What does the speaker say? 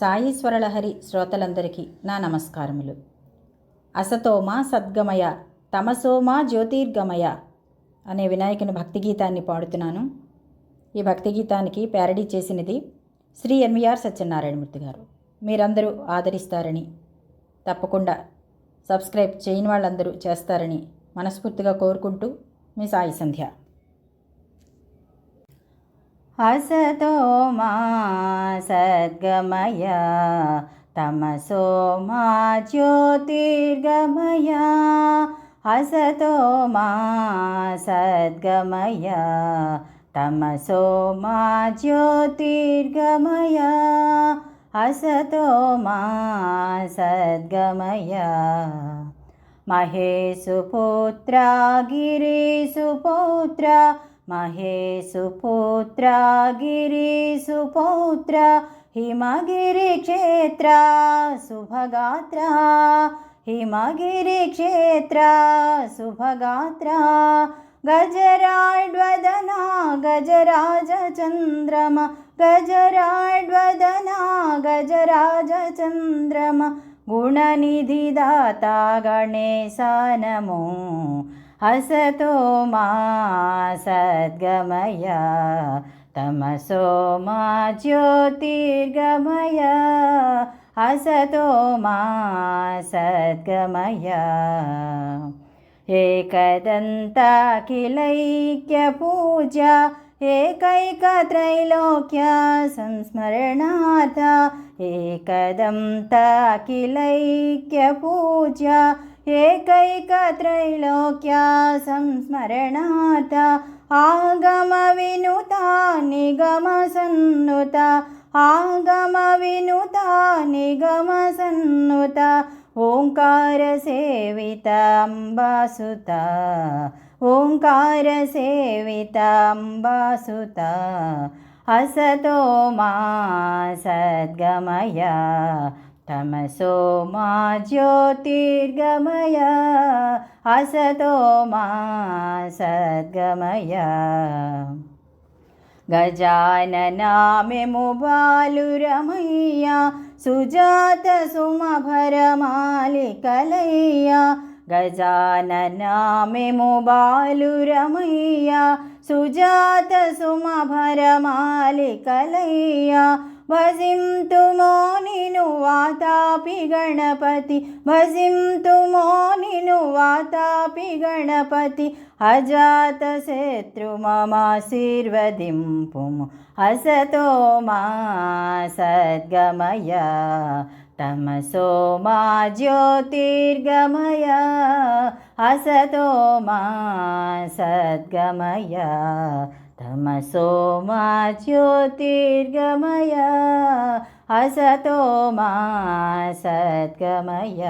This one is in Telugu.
సాయీశ్వరలహరి శ్రోతలందరికీ నా నమస్కారములు. అసతోమా సద్గమయ తమసోమా జ్యోతిర్గమయ అనే వినాయకుని భక్తి గీతాన్ని పాడుతున్నాను. ఈ భక్తి గీతానికి ప్యారడీ చేసినది శ్రీ ఎన్విఆర్ సత్యనారాయణమూర్తి గారు. మీరందరూ ఆదరిస్తారని తప్పకుండా సబ్స్క్రైబ్ చేయని వాళ్ళందరూ చేస్తారని మనస్ఫూర్తిగా కోరుకుంటూ మీ సాయి సంధ్య. హసతో మా సద్గమయ తమసో మా జ్యోతిర్గమయ హసతో మా సద్గమయ తమసో మా జ్యోతిర్గమయ హసతో మా సద్గమయ మహేశుపుత్ర గిరీసుపుత్ర महे सुपुत्र गिरिसुपुत्र हिमगिरिक्षेत्र सुभगात्रः हिमगिरिक्षेत्र सुभगात्र गजराड्वदना गजराजचन्द्रम गजराड्वदना गजराजचन्द्रम गुणनिधिदाता गणेशनमो हसतो मा सद्गमय तमसो मा ज्योतिर्गमय असतो मा सद्गमय। एकदन्ताखिलैक्यपूजा एकैकत्रैलोक्या संस्मरणार्था एकदंता किलैक्यपूजा एकैकत्रैलोक्या संस्मरणात् आगमविनुता निगमसन्नुता आगमविनुता निगमसन्नुता ओङ्कारसेविताम्बासुता ओङ्कारसेविताम्बासुता असतो मा सद्गमया തമസോ മാ ജ്യോതിർഗമയ അസതോ മാ സദ്ഗമയ ഗജാനനാമെമുബാലുരമയ്യ സുജാത സുമഭരമാലികലയ്യ ഗജാനനാമെമുബാലുരമയ്യ സുജാത സുമഭരമാലികലയ്യ సద్గమయ తమసో భజింతుమో నిను వాతాపి గణపతి భజింతుమో నిను వాతాపి గణపతి అజాత శత్రు మమాశీర్వదింపు అసతో మా సద్గమయ తమసో మా జ్యోతిర్గమయ హసతో మా సద్గమయ. తమసో మా జ్యోతిర్గమయ హసతో మా సద్గమయ